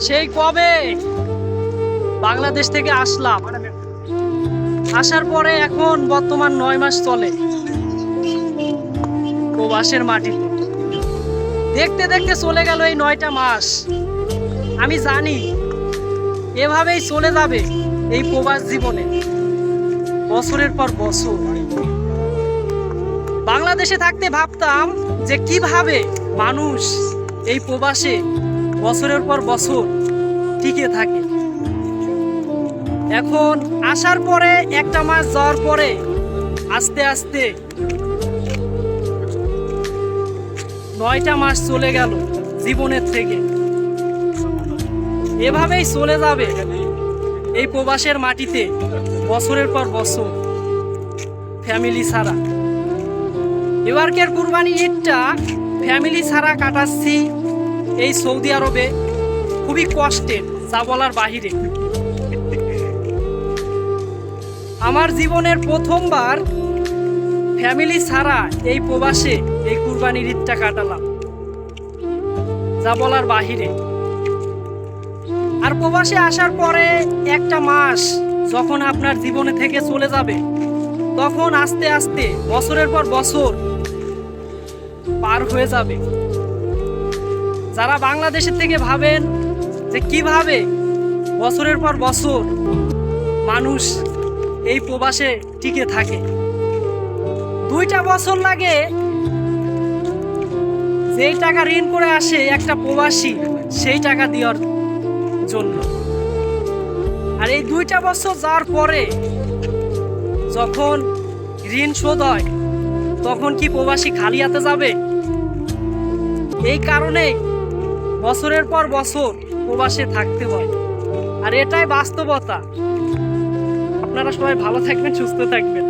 সেই কবে? বাংলাদেশ থেকে আসলাম। আসার পরে এখন বর্তমান নয় মাস চলে। প্রবাসের মাটিতে। দেখতে দেখতে চলে গেল এই নয়টা মাস। আমি জানি, এভাবেই চলে যাবে এই প্রবাস জীবনে। বছরের পর বছর। বাংলাদেশে থাকতে ভাবতাম যে কীভাবে মানুষ এই প্রবাসে বছরের পর বছর টিকে থাকে। এখন আসার পরে একটা মাস যাওয়ার পরে আস্তে আস্তে নয়টা মাস চলে গেল জীবনের থেকে। এভাবেই চলে যাবে এই প্রবাসের মাটিতে বছরের পর বছর ফ্যামিলি ছাড়া। এবারকের কুরবানি ঈদটা ফ্যামিলি ছাড়া কাটাচ্ছি। এই সৌদি আরবে খুবই কষ্টের, যা বলার বাহিরে। আমার জীবনের প্রথমবার ফ্যামিলি ছাড়া এই প্রবাসে এই কুরবানির ঈদটা কাটালাম, যা বলার বাহিরে। আর প্রবাসে আসার পরে একটা মাস যখন আপনার জীবনে থেকে চলে যাবে, তখন আস্তে আস্তে বছরের পর বছর পার হয়ে যাবে। যারা বাংলাদেশের থেকে ভাবেন যে কীভাবে বছরের পর বছর মানুষ এই প্রবাসে টিকে থাকে, দুইটা বছর লাগে যেই টাকা ঋণ করে আসে একটা প্রবাসী সেই টাকা দেওয়ার জন্য। আর এই দুইটা বছর যাওয়ার পরে যখন ঋণ শোধ হয়, তখন কি প্রবাসী খালি হাতে যাবে? এই কারণে বছরের পর বছর প্রবাসে থাকতে হয়। আর এটাই বাস্তবতা। আপনারা সবাই ভালো থাকবেন, সুস্থ থাকবেন।